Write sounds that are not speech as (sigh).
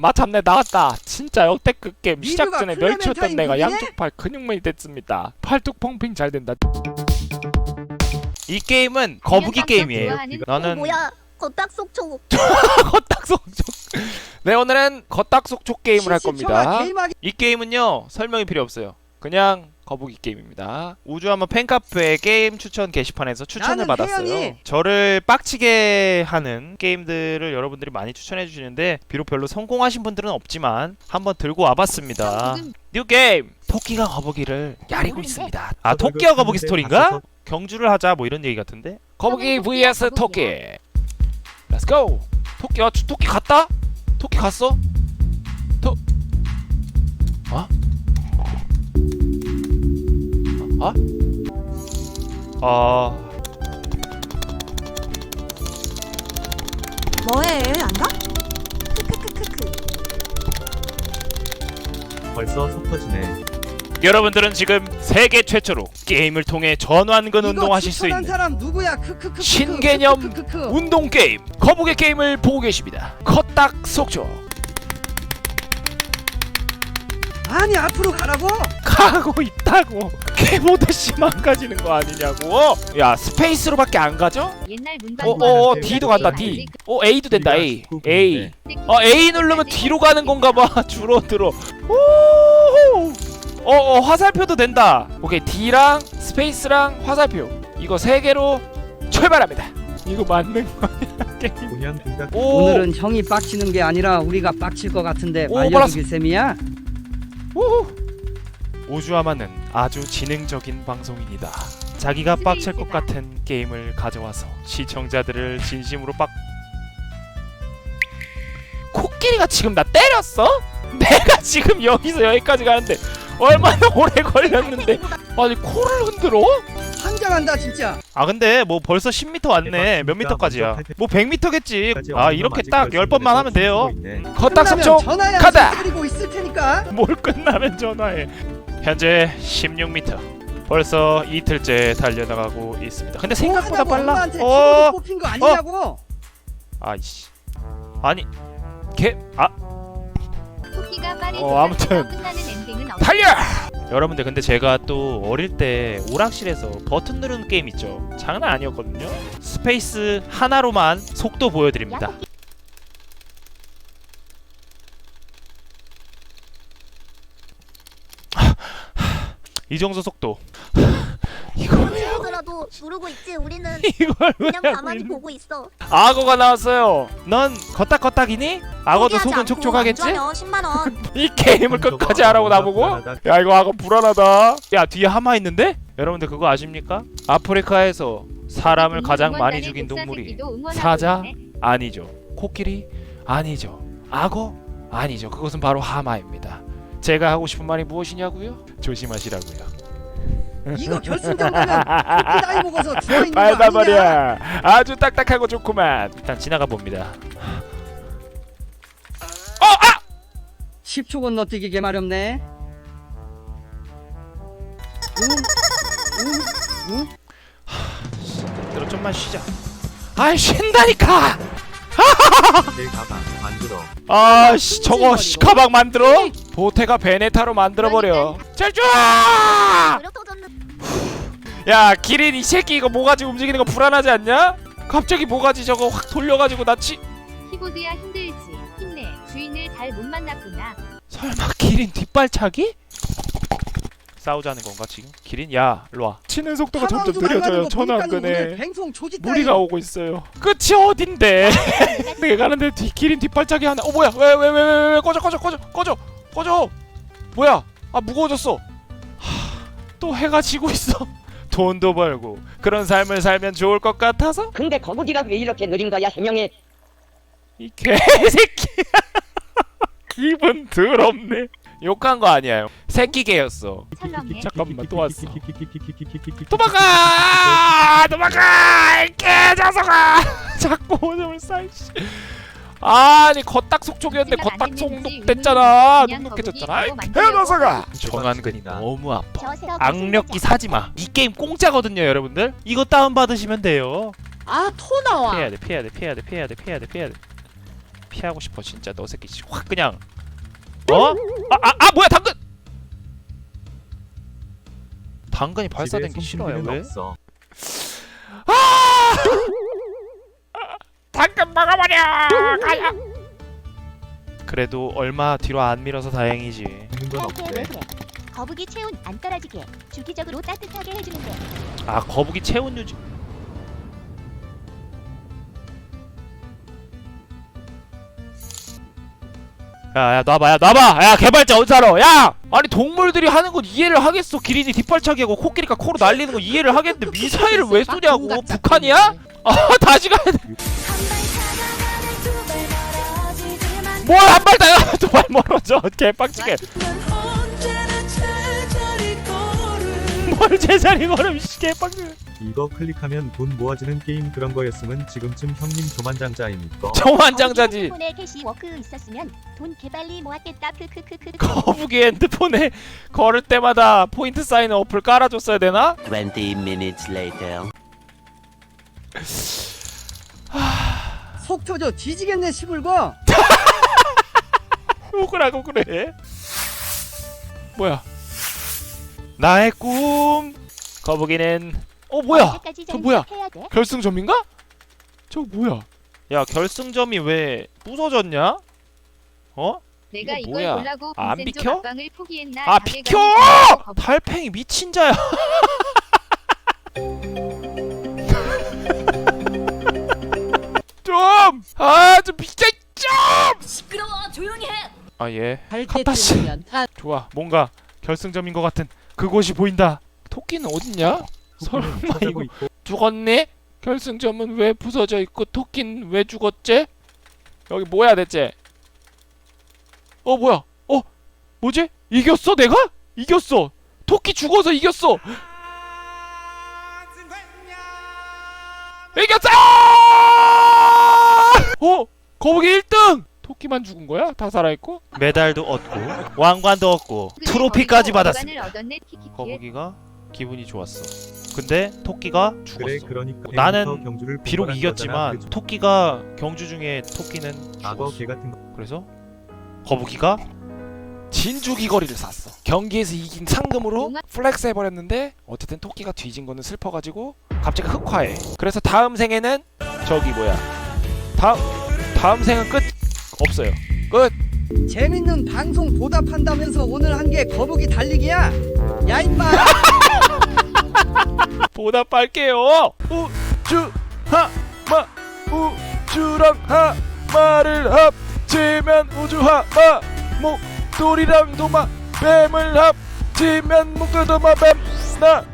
마참내 나왔다. 진짜 역대급 게임 시작 전에 멸치였던 내가? 양쪽 팔 근육맨이 됐습니다. 팔뚝 펑핑 잘 된다. 이 게임은 거북이 게임이에요. 어, 나는 뭐야 겉딱 속초 겉딱속촉. 네 오늘은 겉딱속촉 게임을 할 겁니다. 게임하기 이 게임은요 설명이 필요 없어요. 그냥 거북이 게임입니다. 우주하면 팬카페 게임 추천 게시판에서 추천을 나는 받았어요. 태연이. 저를 빡치게 하는 게임들을 여러분들이 많이 추천해 주시는데 비록 별로 성공하신 분들은 없지만 한번 들고 와봤습니다. 뉴 게임 토끼가 거북이를 야리고 있습니다. 아 토끼와 거북이 스토리인가? 경주를 하자 뭐 이런 얘기 같은데? 거북이 vs 토끼. Let's go. 토끼 아 주- 토끼 갔다? 토끼 갔어? 어? 아 뭐해 안 가? 크크크크크 벌써 속 터지네. 여러분들은 지금 세계 최초로 게임을 통해 전완근 운동하실 수 있는 사람 누구야? 크크크크. 신개념 크크크크. 운동 게임 거북이 게임을 보고 계십니다. 겉딱 속촉. 아니 앞으로 가라고. 가고 있다고. 개보듯이 망가지는 거 아니냐고. 야 스페이스로밖에 안 가죠? 옛날 문방 어, 어, 어, D도 간다, D. 어, A도 된다, A. A. 어, A 누르면 뒤로 가는 건가 봐. (laughs) 줄어들어. 오! 어, 어, 화살표도 된다. 오케이, D랑 스페이스랑 화살표. 이거 세 개로 출발합니다. 이거 맞는 거야, 게임. 오! 오늘은 형이 빡치는 게 아니라 우리가 빡칠 것 같은데 오, 말려주길 셈이야. 오! 우주아마는 아주 지능적인 방송입니다. 자기가 빡칠 것 같은 게임을 가져와서 시청자들을 진심으로 빡 코끼리가 지금 나 때렸어? (laughs) 내가 지금 여기서 여기까지 가는데 얼마나 오래 걸렸는데 아니 코를 흔들어? 환장한다 진짜. 아 근데 뭐 벌써 10m 왔네 몇 미터까지야 뭐 100m겠지 아 이렇게 딱 10번만 하면 돼요 겉딱속촉 전화야. 가다! 그리고 있을 테니까. 뭘 끝나면 전화해 현재 16m 벌써 이틀째 달려나가고 있습니다. 근데 생각보다 하자고 빨라. 어! 뽑힌 거 아니냐고. 아이씨. 아니 개 아! 토끼가 빠르게 어, 아무튼. 끝나는 엔딩은 없 달려! 여러분들 근데 제가 또 어릴 때 오락실에서 버튼 누르는 게임 있죠? 장난 아니었거든요? 스페이스 하나로만 속도 보여드립니다 이 정도 속도 (laughs) 친구들라도 누르고 있지 우리는 (laughs) 이걸 왜 그냥 가만히 보고 있어 악어가 나왔어요 넌 걷딱걷딱이니? 악어도 속은 촉촉하겠지? 10만원 (laughs) 이 게임을 끝까지 하라고 나보고? 야 이거 악어 불안하다 야 뒤에 하마 있는데? 여러분들 그거 아십니까? 아프리카에서 사람을 가장 많이 죽인 동물이 사자? 아니죠 코끼리? 아니죠 악어? 아니죠 그것은 바로 하마입니다 제가 하고 싶은 말이 무엇이냐고요? 조심하시라고요. 이거 결승전 가면 토끼 나이 먹어서 (laughs) 죽어 있는 거 말다 아니냐? 말이야 아주 딱딱하고 좋구만. 일단 지나가 봅니다. 10초 건너뛰기 개 마렵네. 들어 좀만 쉬자. 아이 쉰다니까! 내 가방 만들어. 아 씨 저거 씨 가방 만들어? 보태가 베네타로 만들어버려. 무력 터졌는 야 기린 이 새끼 이거 모가지 움직이는 거 불안하지 않냐? 갑자기 모가지 저거 확 돌려가지고 나 치... 키보드야 힘들지. 힘내. 주인을 잘 못 만났구나. 설마 기린 뒷발차기? 싸우자는 건가 지금? 기린? 야 일로와. 치는 속도가 점점 느려져요 거 전화 안 보니까는 오늘 끄네 뱅송 조지 무리가 오고 있어요. 끝이 어딘데? (laughs) 내가 가는데 뒤, 기린 뒷발차기 하나 어 뭐야? 왜 왜 왜 왜 왜 꺼져 꺼져 꺼져 꺼져 꺼져! 뭐야? 아 무거워졌어. 하, 또 해가 지고 있어. (laughs) 돈도 벌고 그런 삶을 살면 좋을 것 같아서? 근데 거북이가 왜 이렇게 느린 거야 해명해 이 개새끼. (laughs) 기분 더럽네. 욕한 거 아니에요. 새끼 개였어. 설렁해 잠깐만 또 왔어. (laughs) 도망가! 도망가! 이 개자석아! 자꾸 오줌을 싸 이씨 아니 겉딱 속촉이었는데 생각 안 겉딱 했는지 속독 됐잖아. 그냥 눅눅해졌잖아. 이 거북이 개자석아! 정한근이 너무 아파. 저 악력기 사지마. 이 게임 공짜거든요 여러분들. 이거 다운받으시면 돼요. 아 토 나와. 피해야 돼 피해야 돼 피해야 돼 피해야 돼 피해야 돼 피해야 돼. 피하고 싶어 진짜. 너 새끼 씨. 확 그냥. 어? 아, 아, 아 뭐야 당근! 당근이 발사된 게 싫어요 왜? 없어. 먹어버려 가야 그래도 얼마 뒤로 안 밀어서 다행이지. 건 없대. 거북이 체온 안 떨어지게 주기적으로 따뜻하게 해주는데. 아 거북이 체온 유지. 야야 놔봐 야 놔봐! 야 개발자 어디 살아? 야! 아니 동물들이 하는 건 이해를 하겠어. 기린이 뒷발차기 하고 코끼리가 코로 날리는 건 이해를 하겠는데 미사일을 왜 쏘냐고. 북한이야? 아 다시 가야 돼 뭘 한발 다야 두발 멀어져. 개빡치게. 뭘 제자리 걸음 씨 개빡치게. 이거 클릭하면 돈 모아지는 게임 그런 거였으면 지금쯤 형님 조만장자입니까? 저만장자지. (laughs) 폰에 캐시 워크 있었으면 돈 개발리 모았겠다. 크크크크 거북이 핸드폰에 (laughs) 걸을 때마다 포인트 사인 어플 깔아줬어야 되나? 20 minutes later. 속 터져 뒤지겠네 시불고 하고 그래 뭐야 나의 꿈 거북이는 어 뭐야 저 뭐야? 결승점인가? 저거 뭐야 야 결승점이 왜 부서졌냐? 어? 내가 이거 이걸 뭐야? 보려고 아, 안 비켜? 포기했나 아 비켜! 달팽이 미친 자야 (laughs) 좀! 아, 좀 비켜 아, 예. 때쯤이면 한 좋아. 뭔가 결승점인 것 같은 그곳이 보인다. 토끼는 어딨냐? 설마 (laughs) 이거 있고 죽었니? 결승점은 왜 부서져 있고 토끼는 왜 죽었지? 여기 뭐야 대체? 어 뭐야? 어 뭐지? 이겼어 내가? 이겼어. 토끼 죽어서 이겼어. 이겼어! 어 거북이 1등. 토끼만 죽은 거야? 다 살아있고? 메달도 얻고 왕관도 얻고 트로피까지 받았습니다. 키키키. 거북이가 기분이 좋았어. 근데 토끼가 죽었어. 그래 그러니까 나는 애부터 경주를 비록 이겼지만 거잖아. 토끼가 경주 중에 토끼는 악어 죽었어. 개 같은 거 그래서 거북이가 진주 귀걸이를 샀어. 경기에서 이긴 상금으로 플렉스 해버렸는데 어쨌든 토끼가 뒤진 거는 슬퍼가지고 갑자기 흑화해. 그래서 다음 생에는 저기 뭐야 다음 다음 생은 끝 없어요. 끝. 재밌는 방송 보답한다면서 오늘 한 게 거북이 달리기야 야 임마 (laughs) 보답할게요. 우주 하마 우주랑 하마를 합치면 우주 하마 목돌이랑 도마 뱀을 합치면 목돌 도마 뱀나